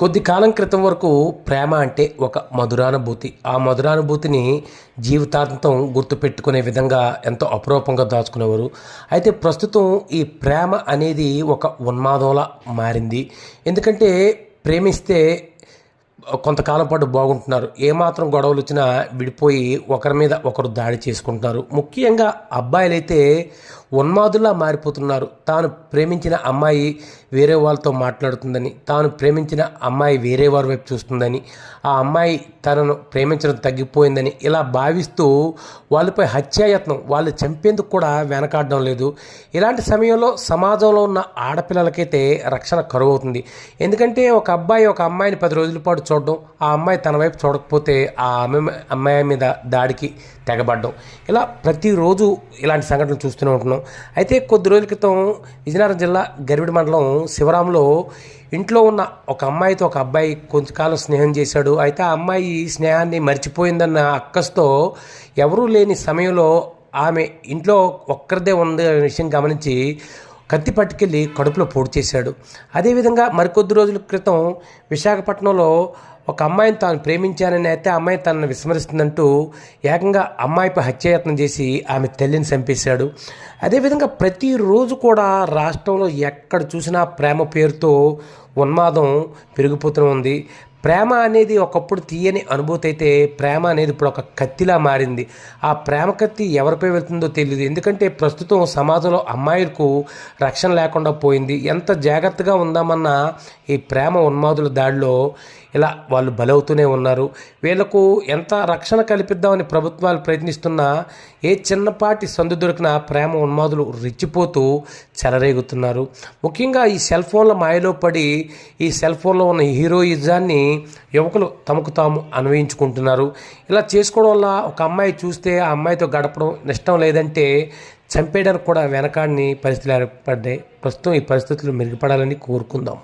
కొద్ది కాలం క్రితం వరకు ప్రేమ అంటే ఒక మధురానుభూతి. ఆ మధురానుభూతిని జీవితాంతం గుర్తుపెట్టుకునే విధంగా ఎంతో అపురూపంగా దాచుకునేవారు. అయితే ప్రస్తుతం ఈ ప్రేమ అనేది ఒక ఉన్మాదంలా మారింది. ఎందుకంటే ప్రేమిస్తే కొంతకాలం పాటు బాగుంటున్నారు. ఏమాత్రం గొడవలు వచ్చినా విడిపోయి ఒకరి మీద ఒకరు దాడి చేసుకుంటున్నారు. ముఖ్యంగా అబ్బాయిలైతే ఉన్మాదుల్లా మారిపోతున్నారు. తాను ప్రేమించిన అమ్మాయి వేరే వాళ్ళతో మాట్లాడుతుందని తాను ప్రేమించిన అమ్మాయి వేరే వారి వైపు చూస్తుందని ఆ అమ్మాయి తనను ప్రేమించడం తగ్గిపోయిందని ఇలా భావిస్తూ వాళ్ళపై హత్యాయత్నం వాళ్ళు చంపేందుకు కూడా వెనకాడడం లేదు. ఇలాంటి సమయంలో సమాజంలో ఉన్న ఆడపిల్లలకైతే రక్షణ కరువు అవుతుంది ఎందుకంటే ఒక అబ్బాయి ఒక అమ్మాయిని పది రోజుల పాటు చూడడం ఆ అమ్మాయి తన వైపు చూడకపోతే ఆ అమ్మాయి అమ్మాయి మీద దాడికి తెగబడ్డం. ఇలా ప్రతిరోజు ఇలాంటి సంఘటనలు చూస్తూనే ఉంటున్నాం. అయితే కొద్ది రోజుల క్రితం విజయనగరం జిల్లా గరివిడి మండలం శివరాంలో ఇంట్లో ఉన్న ఒక అమ్మాయితో ఒక అబ్బాయి కొంతకాలం స్నేహం చేశాడు. అయితే ఆ అమ్మాయి స్నేహాన్ని మర్చిపోయిందన్న అక్కస్తో ఎవరూ లేని సమయంలో ఆమె ఇంట్లో ఒక్కరిదే ఉంది అనే విషయం గమనించి కత్తి పట్టుకెళ్ళి కడుపులో పొడి చేశాడు. అదేవిధంగా మరికొద్ది రోజుల క్రితం విశాఖపట్నంలో ఒక అమ్మాయిని తాను ప్రేమించానని అయితే అమ్మాయి తనను విస్మరిస్తుందంటూ ఏకంగా అమ్మాయిపై హత్యాయత్నం చేసి ఆమె తల్లిని చంపేశాడు. అదేవిధంగా ప్రతిరోజు కూడా రాష్ట్రంలో ఎక్కడ చూసినా ప్రేమ పేరుతో ఉన్మాదం పెరిగిపోతూ ఉంది. ప్రేమ అనేది ఒకప్పుడు తీయని అనుభూతి అయితే ప్రేమ అనేది ఇప్పుడు ఒక కత్తిలా మారింది. ఆ ప్రేమ కత్తి ఎవరిపై వెళ్తుందో తెలియదు ఎందుకంటే ప్రస్తుతం సమాజంలో అమ్మాయిలకు రక్షణ లేకుండా పోయింది. ఎంత జాగ్రత్తగా ఉందామన్నా ఈ ప్రేమ ఉన్మాదుల దాడిలో ఇలా వాళ్ళు బలవుతూనే ఉన్నారు. వీళ్ళకు ఎంత రక్షణ కల్పిద్దామని ప్రభుత్వాలు ప్రయత్నిస్తున్నా ఏ చిన్నపాటి సందు దొరికిన ప్రేమ ఉన్మాదులు రెచ్చిపోతూ చెలరేగుతున్నారు. ముఖ్యంగా ఈ సెల్ ఫోన్ల మాయలో పడి ఈ సెల్ ఫోన్లో ఉన్న హీరోయిజాన్ని యువకులు తమకు తాము అన్వయించుకుంటున్నారు. ఇలా చేసుకోవడం వల్ల ఒక అమ్మాయి చూస్తే ఆ అమ్మాయితో గడపడం ఇష్టం లేదంటే చంపేయడానికి కూడా వెనకాడిని పరిస్థితులు ఏర్పడ్డాయి. ప్రస్తుతం ఈ పరిస్థితులు మెరుగుపడాలని కోరుకుందాం.